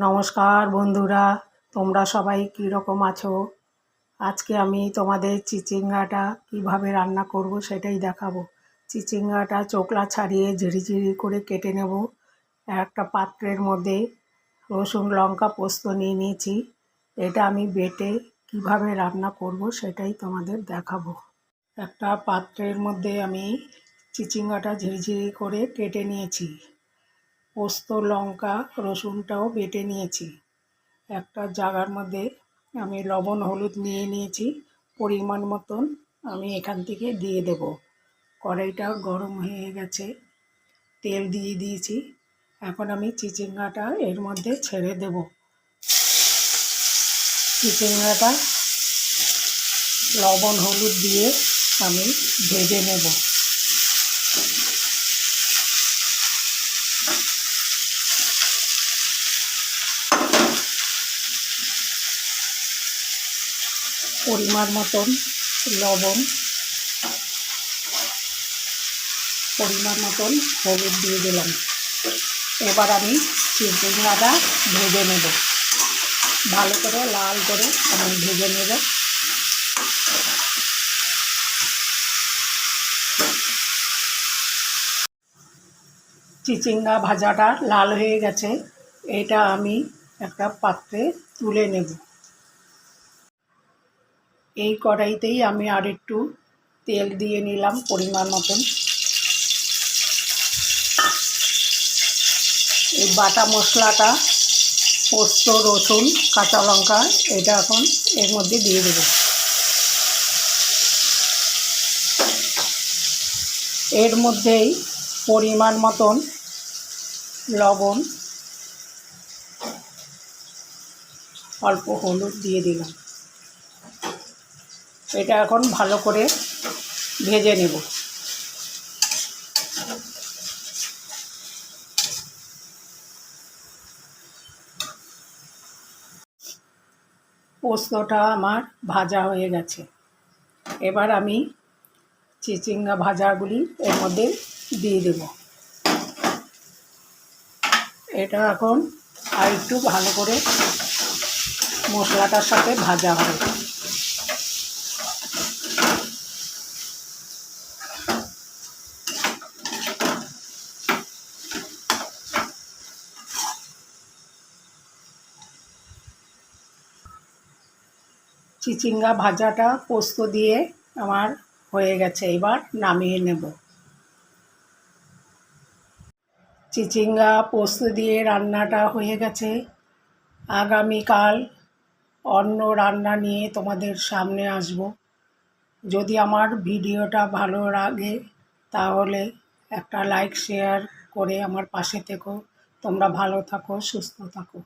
নমস্কার বন্ধুরা, তোমরা সবাই কীরকম আছো? আজকে আমি তোমাদের চিচিঙ্গাটা কীভাবে রান্না করব সেটাই দেখাবো। চিচিঙ্গাটা চোকলা ছাড়িয়ে ঝিরিঝিরি করে কেটে নেব। একটা পাত্রের মধ্যে রসুন, লঙ্কা পোস্ত নিয়ে নিয়েছি। এটা আমি বেটে কীভাবে রান্না করব সেটাই তোমাদের দেখাবো। একটা পাত্রের মধ্যে আমি চিচিঙ্গাটা ঝিরিঝিরি করে কেটে নিয়েছি। পোস্ত, লঙ্কা, রসুনটাও বেটে নিয়েছি। একটা জাগার মধ্যে আমি লবণ, হলুদ নিয়ে নিয়েছি। পরিমাণ মতন আমি এখান থেকে দিয়ে দেব। কড়াইটা গরম হয়ে গেছে। তেল দিয়ে দিয়েছি। এখন আমি চিচিঙ্গাটা এর মধ্যে ছেড়ে দেব। চিচিঙ্গাটা লবণ, হলুদ দিয়ে আমি ভেজে নেব। পরিমাণ মতন লবণ পরিমাণ মতন হলুদ দিয়ে দিলাম। এবার আমি চিচিঙ্গাটা ভেজে নেব। ভালো করে লাল করে আমি ভেজে নেব। চিচিঙ্গা ভাজাটা লাল হয়ে গেছে। এটা আমি একটা পাত্রে তুলে নেব। এই কড়াইতেই আমি আর একটু তেল দিয়ে নিলাম পরিমাণ মতন। এই বাটা মশলাটা, পোস্ত, রসুন, কাঁচা লঙ্কা, এটা এখন এর মধ্যে দিয়ে দেব। এর মধ্যেই পরিমাণ মতন লবণ, অল্প হলুদ দিয়ে দিলাম। এটা এখন ভালো করে ভেজে নেব। পোস্তটা আমার ভাজা হয়ে গেছে। এবার আমি চিচিঙ্গা ভাজাগুলি এর মধ্যে দিয়ে দেব। এটা এখন আর একটু ভালো করে মশলাটার সাথে ভাজা হবে। চিচিঙ্গা ভাজাটা পোস্ত দিয়ে আমার হয়ে গেছে, এবার নামিয়ে নেব। চিচিঙ্গা পোস্ত দিয়ে রান্নাটা হয়ে গেছে। আগামীকাল অন্য রান্না নিয়ে তোমাদের সামনে আসব। যদি আমার ভিডিওটা ভালো লাগে, তাহলে একটা লাইক, শেয়ার করে আমার পাশে থেকো। তোমরা ভালো থাকো, সুস্থ থাকো।